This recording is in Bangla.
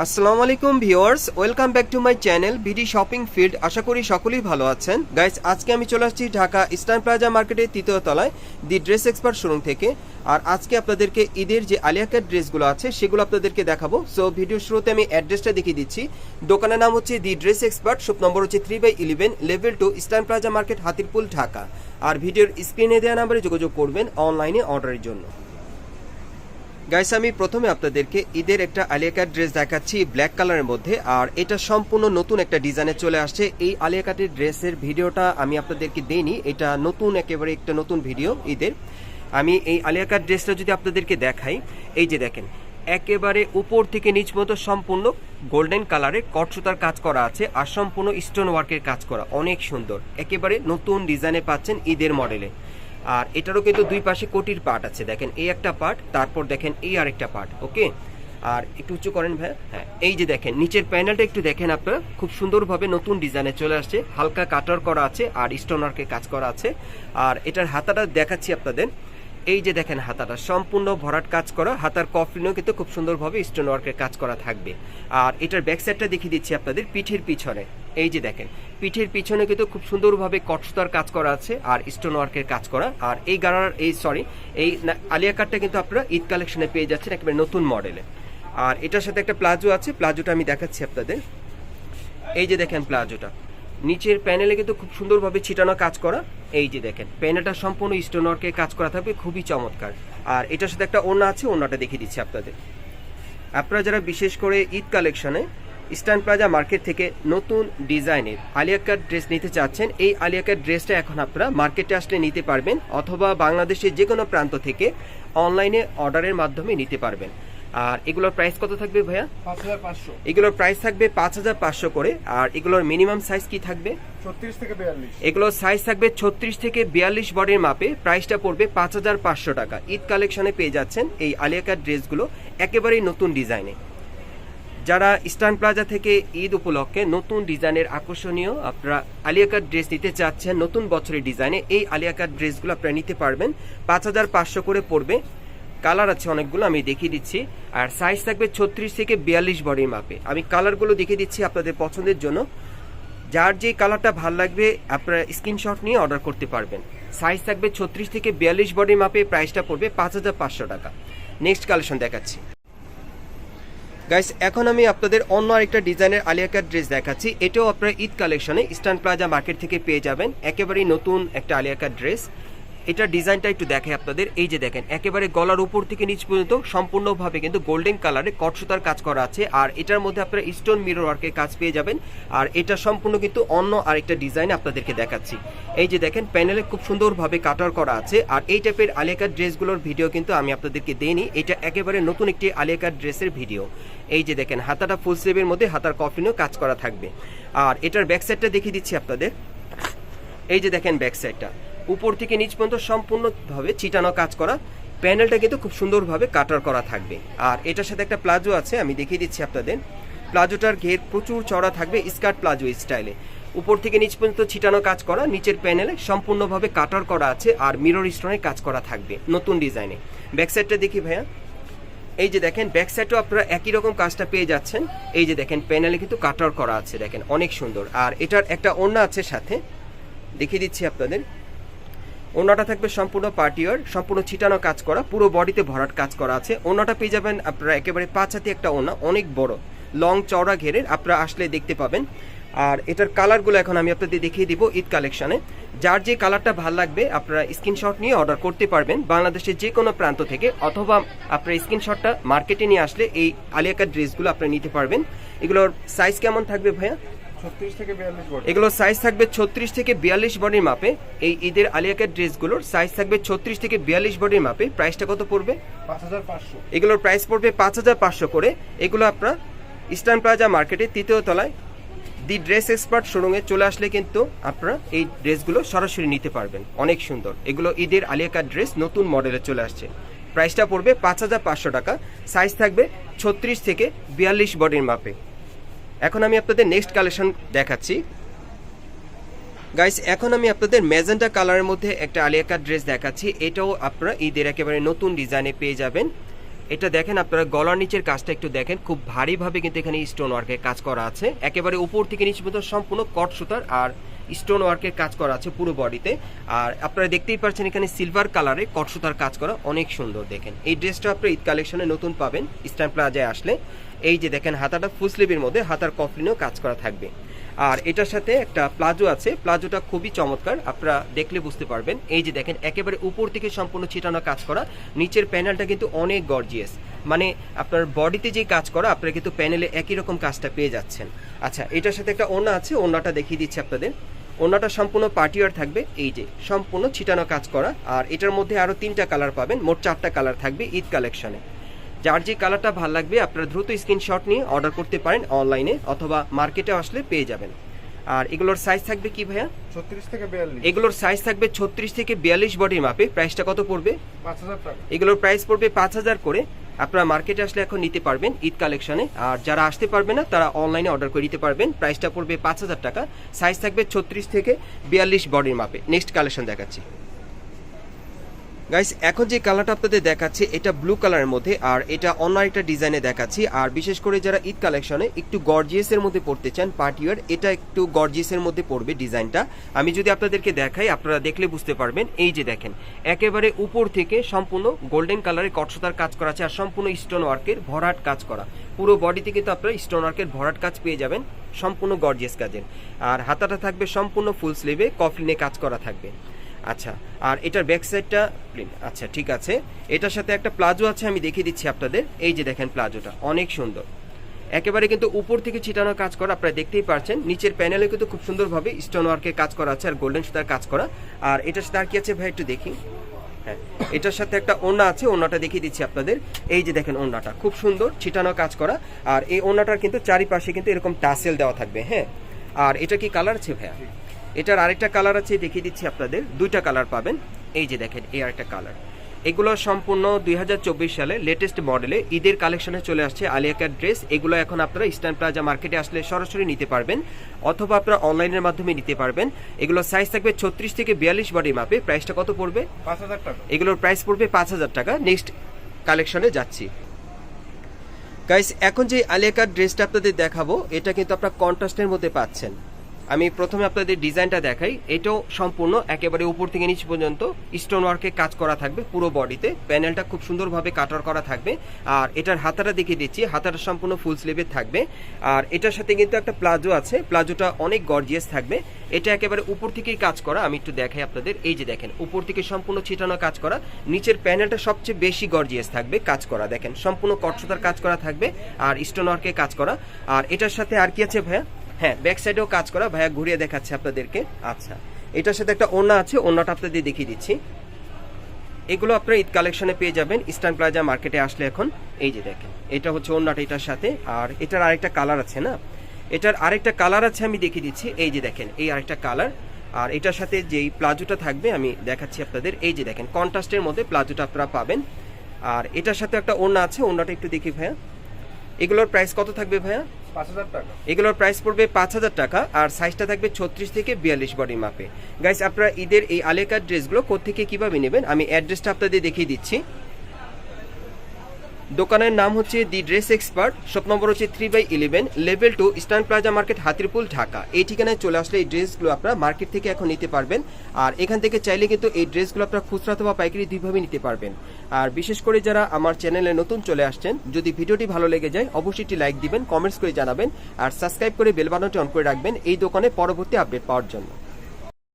আসসালামু আলাইকুম viewers, welcome back to my channel VD shopping field আশা করি সকলেই ভালো আছেন। গাইস, আজকে আমি চলে আসছি ঢাকা ইস্টার্ন প্লাজা মার্কেটের তৃতীয় তলায়, দি ড্রেস এক্সপার্ট শোরুম থেকে। আর আজকে আপনাদেরকে ঈদের যে আলিয়াকার ড্রেসগুলো আছে, সেগুলো আপনাদেরকে দেখাবো। সো ভিডিও শুরুতে আমি অ্যাড্রেসটা দেখিয়ে দিচ্ছি। দোকানের নাম হচ্ছে the dress expert, shop number হচ্ছে three by eleven, level two eastern plaza market, Hatirpul, Dhaka. আর ভিডিওর স্ক্রিনে দেওয়া নাম্বারে যোগাযোগ করবেন অনলাইনে অর্ডারের জন্য। গাইস আমি প্রথমে আপনাদেরকে ঈদের একটা আলিয়াকাট ড্রেস দেখাচ্ছি ব্ল্যাক কালারের মধ্যে, আর এটা সম্পূর্ণ নতুন একটা ডিজাইনে চলে আসছে। এই আলিয়াকাটের ড্রেসের ভিডিওটা আমি আপনাদেরকে দেইনি, এটা নতুন, একেবারে একটা নতুন ভিডিও ঈদের। আমি এই আলিয়াকাট ড্রেসটা যদি আপনাদেরকে দেখাই, এই যে দেখেন, একেবারে উপর থেকে নিচ মতো সম্পূর্ণ গোল্ডেন কালারে কটসুতার কাজ করা আছে, আর সম্পূর্ণ স্টোন ওয়ার্কের কাজ করা, অনেক সুন্দর। একেবারে নতুন ডিজাইনে পাচ্ছেন ঈদের মডেলে আর এটারও কিন্তু দুই পাশে কোটির পার্ট আছে। দেখেন, এই একটা পার্ট তারপর দেখেন এই আরেকটা পার্ট ওকে? আর একটু উঁচু করেন ভাই হ্যাঁ এই যে দেখেন, নিচের প্যানেলটা একটু দেখেন আপনারা, খুব সুন্দরভাবে নতুন ডিজাইনে চলে আসছে, হালকা কাটার করা আছে আর স্টোনারকে কাজ করা আছে। আর এটার হাতাটা দেখাচ্ছি আপনাদের, এই যে দেখেন হাতাটা, সম্পূর্ণ ভরাট কাজ করা, হাতার কফলিনেও কিন্তু খুব সুন্দরভাবে স্টোন ওয়ার্কের কাজ করা থাকবে। আর এটার ব্যাক সাইডটা দেখিয়ে দিচ্ছি আপনাদের, পিঠের পিছনে এই যে দেখেন, পিঠের পিছনে কিন্তু খুব সুন্দরভাবে কটসতার কাজ করা আছে আর স্টোন ওয়ার্কের কাজ করা। আর এই গাড়ার, এই সরি এই আলিয়া কাটটা কিন্তু আপনারা ঈদ কালেকশনে পেয়ে যাচ্ছেন একেবারে নতুন মডেলে আর এটার সাথে একটা প্লাজো আছে, প্লাজোটা আমি দেখাচ্ছি আপনাদের। এই যে দেখেন প্লাজোটা, নিচের প্যানেলে কিন্তু খুব সুন্দরভাবে ছিটানো কাজ করা। এই যে দেখেন, প্যানেলটা সম্পূর্ণ স্টোন ওয়ার্কে কাজ করা থাকবে, খুবই চমৎকার। আর এটার সাথে একটা ওড়না আছে, ওড়নাটা দেখিয়ে দিচ্ছি আপনাদের। আপনারা যারা বিশেষ করে ঈদ কালেকশনে ইস্টার্ন প্লাজা মার্কেট থেকে নতুন ডিজাইনের আলিয়াকার ড্রেস নিতে চাচ্ছেন। এই আলিয়াকার ড্রেসটা এখন আপনারা মার্কেটে আসলে নিতে পারবেন অথবা বাংলাদেশের যে কোনো প্রান্ত থেকে অনলাইনে অর্ডারের মাধ্যমে নিতে পারবেন। আর এগুলোর প্রাইস কত থাকবে ভাইয়া? এগুলোর প্রাইস থাকবে পাঁচ হাজার পাঁচশো করে। আর এগুলোর মিনিমাম সাইজ কি থাকবে? এগুলোর সাইজ থাকবে ছত্রিশ থেকে বিয়াল্লিশ বডির মাপে। প্রাইসটা পড়বে পাঁচ হাজার পাঁচশো টাকা। ঈদ কালেকশনে পেয়ে যাচ্ছেন এই আলিয়াকার ড্রেসগুলো একেবারেই নতুন ডিজাইনে। যারা ইস্টার্ন প্লাজা থেকে ঈদ উপলক্ষে নতুন ডিজাইনের আকর্ষণীয়, আপনারা আলিয়াকার ড্রেস নিতে চাচ্ছেন, নতুন বছরের ডিজাইনে, এই আলিয়াকার ড্রেসগুলো আপনারা নিতে পারবেন। পাঁচ হাজার পাঁচশো করে পড়বে। কালার আছে অনেকগুলো, আমি দেখিয়ে দিচ্ছি। আর সাইজ থাকবে ছত্রিশ থেকে বিয়াল্লিশ বডির মাপে আমি কালারগুলো দেখিয়ে দিচ্ছি আপনাদের পছন্দের জন্য। যার যে কালারটা ভালো লাগবে, আপনারা স্ক্রিনশট নিয়ে অর্ডার করতে পারবেন। সাইজ থাকবে ছত্রিশ থেকে বিয়াল্লিশ বডির মাপে প্রাইসটা পড়বে পাঁচ হাজার পাঁচশো টাকা। নেক্সট কালেকশন দেখাচ্ছি। গাইস এখন আমি আপনাদের অন্য আরেকটা ডিজাইনের আলিয়াকার ড্রেস দেখাচ্ছি। এটাও আপনারা ঈদ কালেকশনে ইস্টার্ন প্লাজা মার্কেট থেকে পেয়ে যাবেন। একেবারেই নতুন একটা আলিয়াকার ড্রেস এটা ডিজাইনটা একটু দেখে আপনাদের। এই যে দেখেন, একেবারে গলার উপর থেকে নিচ পর্যন্ত সম্পূর্ণভাবে কিন্তু গোল্ডেন কালারে কটসুতার কাজ করা আছে। আর এটার মধ্যে আপনারা স্টোন মিরর ওয়ার্কের কাজ পেয়ে যাবেন। আর এটা সম্পূর্ণ কিন্তু অন্য আরেকটা ডিজাইন আপনাদেরকে দেখাচ্ছি। এই যে দেখেন, প্যানেলে খুব সুন্দরভাবে কাটার করা আছে। আর এই টাইপের আলিয়াকার ড্রেসগুলোর ভিডিও কিন্তু আমি আপনাদেরকে দেইনি। এটা একেবারে নতুন একটি আলিয়াকার ড্রেসের ভিডিও। এই যে দেখেন, হাতাটা ফুল স্লিভের মধ্যে হাতার কফিনও কাজ করা থাকবে। আর এটার ব্যাক সাইডটা দেখিয়ে দিচ্ছি আপনাদের। এই যে দেখেন, ব্যাক সাইডটা। উপর থেকে নিচ পর্যন্ত সম্পূর্ণভাবে চিটানো কাজ করা প্যানেলটা কিন্তু খুব সুন্দরভাবে কাটার করা থাকবে। আর এটার সাথে একটা প্লাজো আছে, আমি দেখিয়ে দিচ্ছি আপনাদের। প্লাজোটার ঘের প্রচুর চড়া থাকবে স্কার্ট প্লাজো স্টাইলে। উপর থেকে নিচ পর্যন্ত ছিটানো কাজ করা, নিচের প্যানেলে সম্পূর্ণভাবে কাটার করা আছে আর মিরর স্টোনের কাজ করা থাকবে নতুন ডিজাইনে। ব্যাক সাইডটা দেখি ভাইয়া। এই যে দেখেন, ব্যাক সাইডও আপনারা একই রকম কাজটা পেয়ে যাচ্ছেন। এই যে দেখেন, প্যানেলে কিন্তু কাটার করা আছে, দেখেন অনেক সুন্দর। আর এটার একটা ওড়না আছে সাথে। দেখিয়ে দিচ্ছি আপনাদের। ওনাটা থাকবে সম্পূর্ণ পার্টিওয়ার, সম্পূর্ণ ছিটানো কাজ করা, পুরো বডিতে ভরাট কাজ করা আছে। ওনাটা পেয়ে যাবেন আপনারা একেবারে পাঁচ হাতি একটা ওনা অনেক বড়। লং চওড়া ঘেরের, আপনারা আসলে দেখতে পাবেন। আর এটার কালারগুলো এখন আমি আপনাদের দেখিয়ে দিব ঈদ কালেকশানে। যার যে কালারটা ভালো লাগবে, আপনারা স্ক্রিনশট নিয়ে অর্ডার করতে পারবেন বাংলাদেশের যে কোনো প্রান্ত থেকে, অথবা আপনার স্ক্রিনশটটা মার্কেটে নিয়ে আসলে এই আলিয়াকার ড্রেসগুলো আপনারা নিতে পারবেন। এগুলোর সাইজ কেমন থাকবে ভাইয়া? এগুলোর সাইজ থাকবে ছত্রিশ থেকে বিয়াল্লিশ বডির মাপে। এই ঈদের আলিয়াকের ড্রেসগুলোর সাইজ থাকবে ছত্রিশ থেকে বিয়াল্লিশ বডির মাপে। প্রাইসটা কত পড়বে? পাঁচ হাজার পাঁচশো। এগুলোর প্রাইস পড়বে পাঁচ হাজার পাঁচশো করে। এগুলো আপনার ইস্টার্ন প্লাজা মার্কেটে তৃতীয় তলায়। দি ড্রেস এক্সপার্ট শোরুমে চলে আসলে কিন্তু আপনারা এই ড্রেসগুলো সরাসরি নিতে পারবেন। অনেক সুন্দর। এগুলো ঈদের আলিয়াকার ড্রেস নতুন মডেলে চলে আসছে। প্রাইসটা পড়বে পাঁচ হাজার পাঁচশো টাকা। সাইজ থাকবে ছত্রিশ থেকে বিয়াল্লিশ বডির মাপে। এখন আমি আপনাদের নেক্সট কালেকশন দেখাচ্ছি। গাইস এখন আমি আপনাদের ম্যাজেন্টা কালারের মধ্যে একটা আলিয়াকার ড্রেস দেখাচ্ছি। এটাও আপনারা ঈদের একেবারে নতুন ডিজাইনে পেয়ে যাবেন। এটা দেখেন আপনারা গলার নিচের কাজটা একটু দেখেন। খুব ভারীভাবে কিন্তু এখানে স্টোন ওয়ার্কের কাজ করা আছে। একেবারে উপর থেকে নিচ পর্যন্ত সম্পূর্ণ কট সুতার আর স্টোন ওয়ার্কের কাজ করা আছে পুরো বডিতে। আর আপনারা দেখতেই পাচ্ছেন এখানে সিলভার কালারে কট সুতার কাজ করা অনেক সুন্দর দেখেন। এই ড্রেসটা আপনারা ঈদ কালেকশনে নতুন পাবেন স্ট্যান্ড প্লাজায় আসলে। এই যে দেখেন, হাতাটা ফুলস্লিভের মধ্যে, হাতার কফলিনেও কাজ করা থাকবে। আর এটার সাথে একটা প্লাজো আছে, প্লাজোটা খুবই চমৎকার, আপনারা দেখলে বুঝতে পারবেন। এই যে দেখেন, একেবারে উপর থেকে সম্পূর্ণ ছিটানো কাজ করা, নিচের প্যানেলটা কিন্তু অনেক গর্জিয়াস মানে আপনার বডিতে যে কাজ করা, আপনারা কিন্তু প্যানেলে একই রকম কাজটা পেয়ে যাচ্ছেন। আচ্ছা এটার সাথে একটা ওনা আছে ওনাটা দেখিয়ে দিচ্ছি আপনাদের। ওনাটা সম্পূর্ণ পার্টিওয়ার থাকবে এই যে সম্পূর্ণ ছিটানো কাজ করা। আর এটার মধ্যে আরও তিনটা কালার পাবেন মোট চারটা কালার থাকবে ঈদ কালেকশনে। যার যে কালারটা ভালো লাগবে আপনারা দ্রুত স্ক্রিনশট নিয়ে অর্ডার করতে পারেন অনলাইনে অথবা মার্কেটে আসলে পেয়ে যাবেন। আর এগুলোর সাইজ থাকবে কি ভাইয়া? ছত্রিশ থেকে বিয়াল্লিশ। এগুলোর সাইজ থাকবে ছত্রিশ থেকে বিয়াল্লিশ বডির মাপে। প্রাইসটা কত পড়বে? পাঁচ হাজার টাকা। এগুলোর প্রাইস পড়বে পাঁচ হাজার করে। আপনারা মার্কেটে আসলে এখন নিতে পারবেন ঈদ কালেকশনে। আর যারা আসতে পারবে না, তারা অনলাইনে অর্ডার করে নিতে পারবেন। প্রাইসটা পড়বে পাঁচ হাজার টাকা। সাইজ থাকবে ছত্রিশ থেকে বিয়াল্লিশ বডির মাপে। নেক্সট কালেকশন দেখাচ্ছি। গাইস এখন যে কালারটা আপনাদের দেখাচ্ছি, এটা ব্লু কালারের মধ্যে, আর এটা অন্য একটা ডিজাইনে দেখাচ্ছি, আর বিশেষ করে যারা ঈদ কালেকশনে একটু গর্জিয়াসের মধ্যে পড়তে চান পার্টি পার্টিওয়ার এটা একটু গর্জিয়াসের মধ্যে পড়বে ডিজাইনটা আমি যদি আপনাদেরকে দেখাই, আপনারা দেখলে বুঝতে পারবেন, এই যে দেখেন, একেবারে উপর থেকে সম্পূর্ণ গোল্ডেন কালারের কটসতার কাজ করা আছে, আর সম্পূর্ণ স্টোন ওয়ার্কের ভরাট কাজ করা। পুরো বডিতে কিন্তু আপনারা স্টোন ওয়ার্কের ভরাট কাজ পেয়ে যাবেন, সম্পূর্ণ গর্জিয়াস কাজের। আর হাতাটা থাকবে সম্পূর্ণ ফুল স্লিভে কফলিনে কাজ করা থাকবে। আচ্ছা আর এটার ব্যাক সাইডটা আচ্ছা ঠিক আছে। এটার সাথে একটা প্লাজো আছে, আমি দেখিয়ে দিচ্ছি আপনাদের। এই যে দেখেন প্লাজোটা, অনেক সুন্দর। একেবারে কিন্তু উপর থেকে ছিটানো কাজ করা, আপনারা দেখতেই পারছেন। নিচের প্যানেলে কিন্তু খুব সুন্দরভাবে স্টোন ওয়ার্কের কাজ করা আছে আর গোল্ডেন সুতার কাজ করা। আর এটার সাথে আর কি আছে ভাই, একটু দেখি। হ্যাঁ এটার সাথে একটা ওড়না আছে, ওড়নাটা দেখিয়ে দিচ্ছি আপনাদের। এই যে দেখেন ওড়নাটা, খুব সুন্দর ছিটানো কাজ করা। আর এই ওড়নাটার কিন্তু চারিপাশে কিন্তু এরকম টাসেল দেওয়া থাকবে হ্যাঁ। আর এটা কি কালার আছে ভাইয়া? এটার আরেকটা কালার আছে দেখিয়ে দিচ্ছি আপনাদের। দুইটা কালার পাবেন। এই যে দেখেন এই আরেকটা কালার এগুলো সম্পূর্ণ দুই হাজার চব্বিশ সালে লেটেস্ট মডেলে ঈদের কালেকশনে চলে আসছে আলিয়াকার ড্রেস এগুলো এখন আপনারা ইস্টার্ন প্লাজা মার্কেটে আসলে সরাসরি নিতে পারবেন অথবা আপনারা অনলাইনের মাধ্যমে নিতে পারবেন। এগুলো সাইজ থাকবে ছত্রিশ থেকে বিয়াল্লিশ বডি মাপে প্রাইসটা কত পড়বে? পাঁচ হাজার টাকা। এগুলোর প্রাইস পড়বে পাঁচ হাজার টাকা। নেক্সট কালেকশনে যাচ্ছি। গাইস এখন যে আলিয়াকার ড্রেসটা আপনাদের দেখাবো এটা কিন্তু আপনারা কন্ট্রাস্টের মধ্যে পাচ্ছেন। আমি প্রথমে আপনাদের ডিজাইনটা দেখাই। এটাও সম্পূর্ণ একেবারে উপর থেকে নিচ পর্যন্ত স্টোন ওয়ার্কে কাজ করা থাকবে পুরো বডিতে। প্যানেলটা খুব সুন্দরভাবে কাটার করা থাকবে। আর এটার হাতাটা দেখিয়ে দিচ্ছি। হাতাটা সম্পূর্ণ ফুল স্লিভের থাকবে। আর এটার সাথে কিন্তু একটা প্লাজো আছে। প্লাজোটা অনেক গর্জিয়াস থাকবে। এটা একেবারে উপর থেকেই কাজ করা। আমি একটু দেখাই আপনাদের। এই যে দেখেন, উপর থেকে সম্পূর্ণ ছিটানো কাজ করা। নিচের প্যানেলটা সবচেয়ে বেশি গর্জিয়াস থাকবে কাজ করা। দেখেন, সম্পূর্ণ কটসতার কাজ করা থাকবে। আর স্টোন ওয়ার্কে কাজ করা। আর এটার সাথে আর কি আছে ভাইয়া? হ্যাঁ ব্যাক সাইডেও কাজ করা, ভাইয়া ঘুরিয়ে দেখাচ্ছে আপনাদেরকে। আচ্ছা এটার সাথে একটা ওড়না আছে, ওড়নাটা আপনাদের দেখিয়ে দিচ্ছি। এগুলো আপনারা ঈদ কালেকশনে পেয়ে যাবেন ইস্টার্ন প্লাজা মার্কেটে আসলে এখন। এই যে দেখেন, এটা হচ্ছে ওড়নাটা এটার সাথে, আর এটার আরেকটা কালার আছে না? এটার আরেকটা কালার আছে, আমি দেখিয়ে দিচ্ছি। এই যে দেখেন, এই আরেকটা কালার আর এটার সাথে যেই প্লাজোটা থাকবে, আমি দেখাচ্ছি আপনাদের। এই যে দেখেন কন্ট্রাস্টের মধ্যে প্লাজোটা আপনারা পাবেন। আর এটার সাথে একটা ওড়না আছে, ওড়নাটা একটু দেখি ভাইয়া। এগুলোর প্রাইস কত থাকবে ভাইয়া? এগুলোর প্রাইস পড়বে পাঁচ হাজার টাকা, আর সাইজটা থাকবে ছত্রিশ থেকে বিয়াল্লিশ বডি মাপে। গাইস আপনারা ঈদের এই আলেকার ড্রেসগুলো কোথেকে কীভাবে নেবেন? আমি অ্যাড্রেসটা আপনাদের দেখিয়ে দিচ্ছি। দোকানের নাম হচ্ছে the dress expert, shop number হচ্ছে three by eleven level two eastern plaza market Hatirpul, Dhaka. এই ঠিকানায় চলে আসলে এই ড্রেসগুলো আপনারা মার্কেট থেকে এখন নিতে পারবেন। আর এখান থেকে চাইলে কিন্তু এই ড্রেসগুলো আপনারা খুচরা অথবা পাইকারি দুইভাবে নিতে পারবেন। আর বিশেষ করে যারা আমার চ্যানেলে নতুন চলে আসছেন, যদি ভিডিওটি ভালো লেগে যায়, অবশ্যই একটি লাইক দিবেন কমেন্টস করে জানাবেন, আর সাবস্ক্রাইব করে বেল বাটনটি অন করে রাখবেন, এই দোকানে পরবর্তী আপডেট পাওয়ার জন্য।